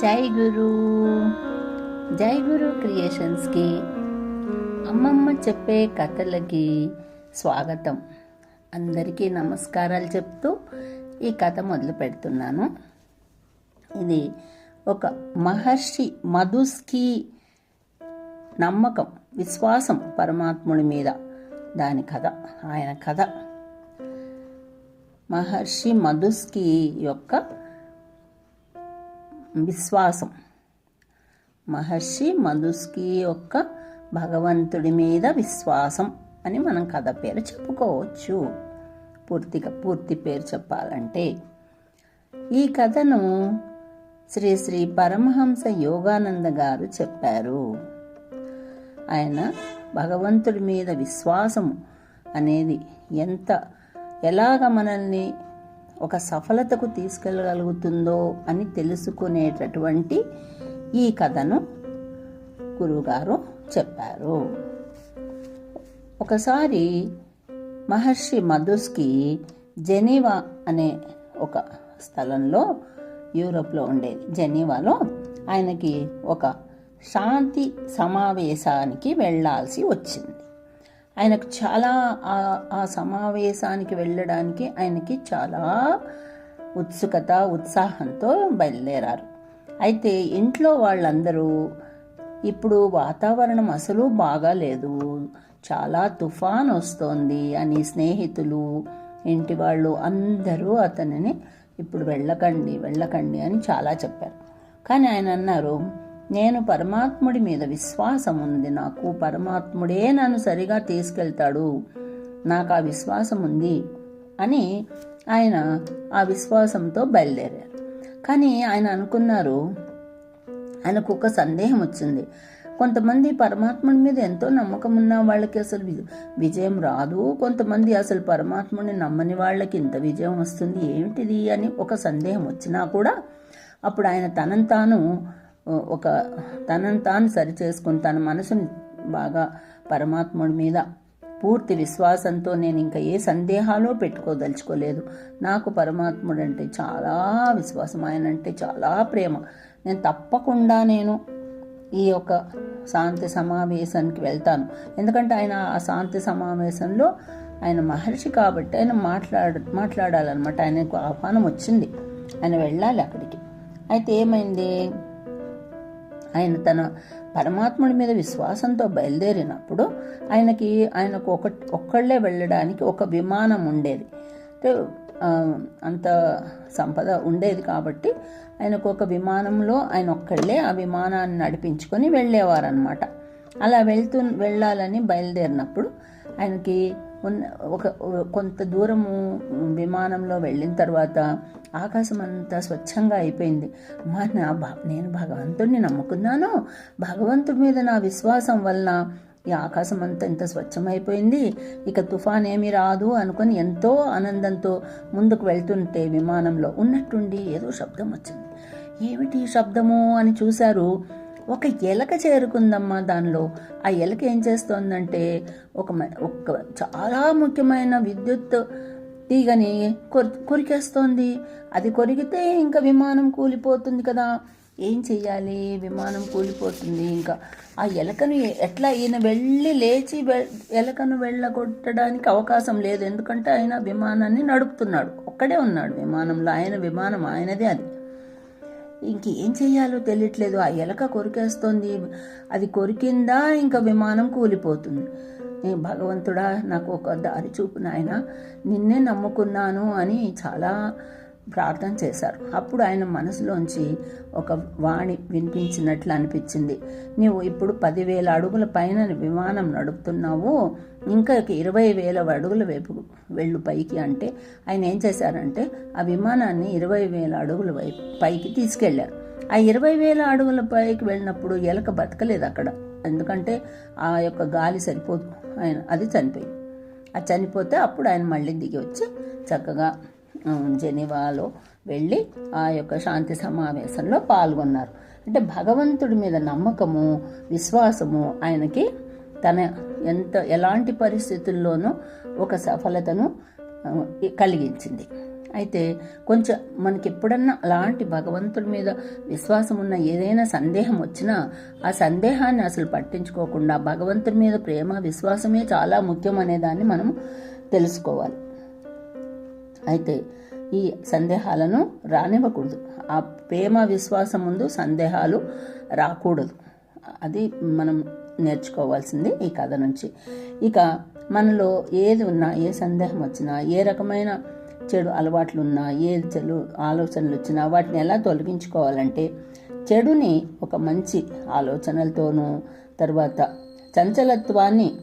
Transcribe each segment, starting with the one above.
జై గురు. జై గురు క్రియేషన్స్కి. అమ్మమ్మ చెప్పే కథలకి స్వాగతం. అందరికీ నమస్కారాలు చెప్తూ ఈ కథ మొదలు పెడుతున్నాను. ఇది ఒక మహర్షి మధుస్కి నమ్మకం విశ్వాసం పరమాత్ముడి మీద దాని కథ ఆయన కథ. మహర్షి మధుస్కి యొక్క విశ్వాసం. మహర్షి మధుస్కి యొక్క భగవంతుడి మీద విశ్వాసం అని మనం కథ పేరు చెప్పుకోవచ్చు. పూర్తిగా పూర్తి పేరు చెప్పాలంటే ఈ కథను శ్రీ శ్రీ పరమహంస యోగానంద గారు చెప్పారు. ఆయన భగవంతుడి మీద విశ్వాసం అనేది ఎంత ఎలాగ మనల్ని ఒక సఫలతకు తీసుకెళ్ళగలుగుతుందో అని తెలుసుకునేటటువంటి ఈ కథను గురువుగారు చెప్పారు. ఒకసారి మహర్షి మధుస్కి జెనీవా అనే ఒక స్థలంలో యూరోప్లో ఉండేది జెనీవాలో ఆయనకి ఒక శాంతి సమావేశానికి వెళ్ళాల్సి వచ్చింది. ఆయనకు చాలా ఆ సమావేశానికి వెళ్ళడానికి ఆయనకి చాలా ఉత్సుకత ఉత్సాహంతో బయలుదేరారు. అయితే ఇంట్లో వాళ్ళందరూ ఇప్పుడు వాతావరణం అసలు బాగాలేదు చాలా తుఫాన్ వస్తోంది అని స్నేహితులు ఇంటి వాళ్ళు అందరూ అతనిని ఇప్పుడు వెళ్ళకండి వెళ్ళకండి అని చాలా చెప్పారు. కానీ ఆయన అన్నారు నేను పరమాత్ముడి మీద విశ్వాసం ఉంది నాకు పరమాత్ముడే నన్ను సరిగా తీసుకెళ్తాడు. నాకు ఆ విశ్వాసం ఉంది అని ఆయన ఆ విశ్వాసంతో బయలుదేరారు. కానీ ఆయన అనుకున్నారు ఆయనకు ఒక సందేహం వచ్చింది. కొంతమంది పరమాత్ముడి మీద ఎంతో నమ్మకం ఉన్న వాళ్ళకి అసలు విజయం రాదు. కొంతమంది అసలు పరమాత్ముడిని నమ్మని వాళ్ళకి ఇంత విజయం వస్తుంది ఏమిటిది అని ఒక సందేహం వచ్చినా కూడా అప్పుడు ఆయన తనను తాను ఒక తనను తాను సరి చేసుకుని తన మనసుని బాగా పరమాత్ముడి మీద పూర్తి విశ్వాసంతో నేను ఇంకా ఏ సందేహాలు పెట్టుకోదలుచుకోలేదు. నాకు పరమాత్ముడు అంటే చాలా విశ్వాసం ఆయన అంటే చాలా ప్రేమ. నేను తప్పకుండా నేను ఈ యొక్క శాంతి సమావేశానికి వెళ్తాను. ఎందుకంటే ఆయన ఆ శాంతి సమావేశంలో ఆయన మహర్షి కాబట్టి ఆయన మాట్లాడ మాట్లాడాలన్నమాట. ఆయనకు ఆహ్వానం వచ్చింది. ఆయన వెళ్ళాలి అక్కడికి. అయితే ఏమైంది? ఆయన తన పరమాత్ముడి మీద విశ్వాసంతో బయలుదేరినప్పుడు ఆయనకి ఆయనకు ఒక ఒక్కళ్ళే వెళ్ళడానికి ఒక విమానం ఉండేది. అంటే అంత సంపద ఉండేది కాబట్టి ఆయనకు ఒక విమానంలో ఆయన ఒక్కళ్ళే ఆ విమానాన్ని నడిపించుకొని వెళ్ళేవారనమాట అలా వెళ్తూ వెళ్ళాలని బయలుదేరినప్పుడు ఆయనకి ఒక కొంత దూరము విమానంలో వెళ్ళిన తర్వాత ఆకాశం అంతా స్వచ్ఛంగా అయిపోయింది. మా నా నేను భగవంతుడిని నమ్ముకున్నాను. భగవంతుడి మీద నా విశ్వాసం వలన ఈ ఆకాశం అంతా ఇంత స్వచ్ఛమైపోయింది. ఇక తుఫాన్ ఏమీ రాదు అనుకొని ఎంతో ఆనందంతో ముందుకు వెళ్తుంటే విమానంలో ఉన్నట్టుండి ఏదో శబ్దం వచ్చింది. ఏమిటి శబ్దము అని చూశారు. ఒక ఎలక చేరుకుందమ్మా దానిలో. ఆ ఎలక ఏం చేస్తోందంటే ఒక ఒక చాలా ముఖ్యమైన విద్యుత్ తీగని కొరికేస్తోంది. అది కొరికితే ఇంకా విమానం కూలిపోతుంది కదా. ఏం చెయ్యాలి? విమానం కూలిపోతుంది ఇంకా. ఆ ఎలకను ఎట్లా ఈయన వెళ్ళి లేచి ఎలకను వెళ్ళగొట్టడానికి అవకాశం లేదు. ఎందుకంటే ఆయన విమానాన్ని నడుపుతున్నాడు. ఒక్కడే ఉన్నాడు విమానంలో. ఆయన విమానం ఆయనదే అది. ఇంకేం చేయాలో తెలియట్లేదు. ఆ ఎలక కొరికేస్తోంది. అది కొరికిందా ఇంకా విమానం కూలిపోతుంది. నేను భగవంతుడా నాకు ఒక దారి చూపు నాయన. నిన్నే నమ్ముకున్నాను అని చాలా ప్రార్థన చేశారు. అప్పుడు ఆయన మనసులోంచి ఒక వాణి వినిపించినట్లు అనిపించింది. నీవు ఇప్పుడు పదివేల అడుగుల పైన విమానం నడుపుతున్నావు. ఇంకా ఇరవై వేల అడుగుల వైపు వెళ్ళు పైకి అంటే ఆయన ఏం చేశారంటే ఆ విమానాన్ని ఇరవై వేల అడుగుల వైపు పైకి తీసుకెళ్ళారు ఆ ఇరవై వేల అడుగుల పైకి వెళ్ళినప్పుడు ఎలక బతకలేదు అక్కడ. ఎందుకంటే ఆ యొక్క గాలి సరిపోదు. ఆయన అది చనిపోయింది. అది చనిపోతే అప్పుడు ఆయన మళ్ళీ దిగి వచ్చి చక్కగా జెనీవాలో వెళ్ళి ఆ యొక్క శాంతి సమావేశంలో పాల్గొన్నారు. అంటే భగవంతుడి మీద నమ్మకము విశ్వాసము ఆయనకి తన ఎంత ఎలాంటి పరిస్థితుల్లోనూ ఒక సఫలతను కలిగించింది. అయితే కొంచెం మనకి ఎప్పుడన్నా అలాంటి భగవంతుడి మీద విశ్వాసం ఉన్న ఏదైనా సందేహం వచ్చినా ఆ సందేహాన్ని అసలు పట్టించుకోకుండా భగవంతుడి మీద ప్రేమ విశ్వాసమే చాలా ముఖ్యం అనే దాన్ని మనం తెలుసుకోవాలి. అయితే ఈ సందేహాలను రానివ్వకూడదు. ఆ ప్రేమ విశ్వాసం ముందు సందేహాలు రాకూడదు. అది మనం నేర్చుకోవాల్సింది ఈ కథ నుంచి. ఇక మనలో ఏది ఉన్నా ఏ సందేహం వచ్చినా ఏ రకమైన చెడు అలవాట్లు ఉన్నా ఏ చెడు ఆలోచనలు వచ్చినా వాటిని ఎలా తొలగించుకోవాలంటే చెడుని ఒక మంచి ఆలోచనలతోనూ తర్వాత చంచలత్వాన్ని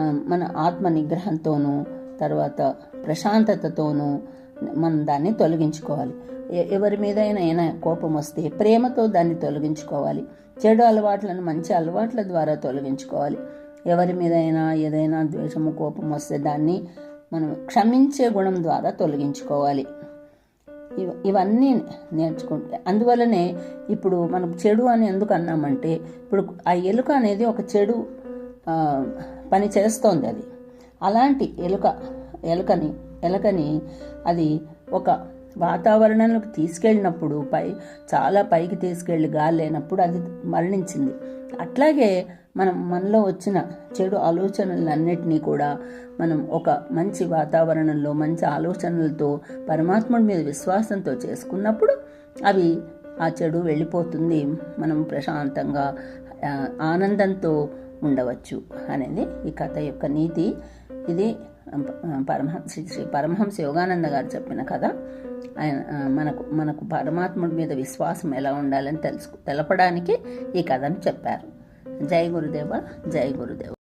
మన ఆత్మ నిగ్రహంతోనూ తర్వాత ప్రశాంతతతోనూ మనం దాన్ని తొలగించుకోవాలి. ఎవరి మీదైనా అయినా కోపం వస్తే ప్రేమతో దాన్ని తొలగించుకోవాలి. చెడు అలవాట్లను మంచి అలవాట్ల ద్వారా తొలగించుకోవాలి. ఎవరి మీదైనా ఏదైనా ద్వేషము కోపం వస్తే దాన్ని మనం క్షమించే గుణం ద్వారా తొలగించుకోవాలి. ఇవ ఇవన్నీ నేర్చుకుంటే అందువల్లనే ఇప్పుడు మనం చెడు అని ఎందుకు అన్నామంటే ఇప్పుడు ఆ ఎలుక అనేది ఒక చెడు పని చేస్తోంది అది. అలాంటి ఎలుక ఎలుకని ఎలుకని అది ఒక వాతావరణంలోకి తీసుకెళ్ళినప్పుడు పై చాలా పైకి తీసుకెళ్ళి గాలి లేనప్పుడు అది మరణించింది. అట్లాగే మనం మనలో వచ్చిన చెడు ఆలోచనలన్నిటినీ కూడా మనం ఒక మంచి వాతావరణంలో మంచి ఆలోచనలతో పరమాత్ముడి మీద విశ్వాసంతో చేసుకున్నప్పుడు అవి ఆ చెడు వెళ్ళిపోతుంది. మనం ప్రశాంతంగా ఆనందంతో ఉండవచ్చు. అనేది ఈ కథ యొక్క నీతి. ఇది పరమహంస శ్రీ శ్రీ పరమహంస యోగానంద గారు చెప్పిన కథ. ఆయన మనకు మనకు పరమాత్ముడి మీద విశ్వాసం ఎలా ఉండాలని తెలుసు తెలపడానికి ఈ కథను చెప్పారు. జై గురుదేవ జై గురుదేవ.